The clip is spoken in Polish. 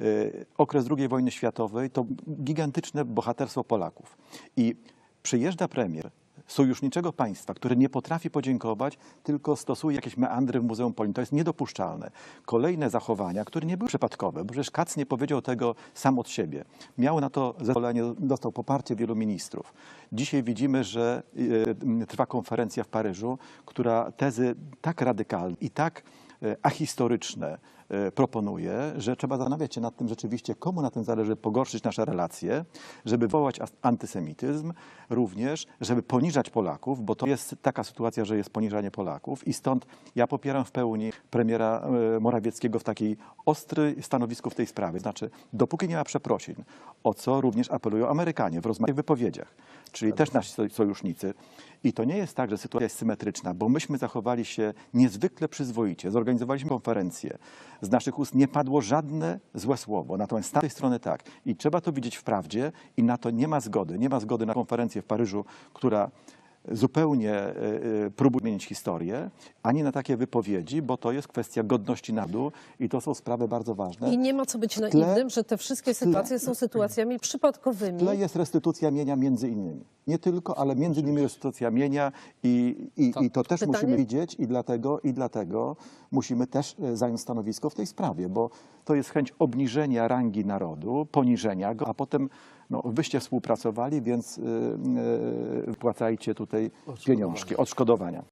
y, okres II wojny światowej to gigantyczne bohaterstwo Polaków. I przyjeżdża premier sojuszniczego państwa, które nie potrafi podziękować, tylko stosuje jakieś meandry w Muzeum Polin. To jest niedopuszczalne. Kolejne zachowania, które nie były przypadkowe, bo przecież Kac nie powiedział tego sam od siebie. Miał na to zezwolenie, dostał poparcie wielu ministrów. Dzisiaj widzimy, że y, trwa konferencja w Paryżu, która tezy tak radykalne i tak e, ahistoryczne proponuje, że trzeba zastanawiać się nad tym rzeczywiście, komu na tym zależy pogorszyć nasze relacje, żeby wywołać as- antysemityzm, również, żeby poniżać Polaków, bo to jest taka sytuacja, że jest poniżanie Polaków i stąd ja popieram w pełni premiera e, Morawieckiego w takiej ostry stanowisku w tej sprawie. Znaczy, dopóki nie ma przeprosin, o co również apelują Amerykanie w rozmaitych wypowiedziach, czyli też nasi soj- sojusznicy. I to nie jest tak, że sytuacja jest symetryczna, bo myśmy zachowali się niezwykle przyzwoicie, zorganizowaliśmy konferencję, z naszych ust nie padło żadne złe słowo, natomiast z tamtej strony tak. I trzeba to widzieć w prawdzie i na to nie ma zgody. Nie ma zgody na konferencję w Paryżu, która zupełnie e, e, próbuje zmienić historię, ani na takie wypowiedzi, bo to jest kwestia godności narodu i to są sprawy bardzo ważne. I nie ma co być tle- naiwnym, że te wszystkie sytuacje są sytuacjami przypadkowymi. W tle jest restytucja mienia między innymi. Nie tylko, ale między innymi restytucja mienia i, i, i to też Pytanie? musimy widzieć i dlatego, i dlatego musimy też e, zająć stanowisko w tej sprawie, bo to jest chęć obniżenia rangi narodu, poniżenia go, a potem no, wyście współpracowali, więc y, y, wpłacajcie tutaj pieniążki, odszkodowania.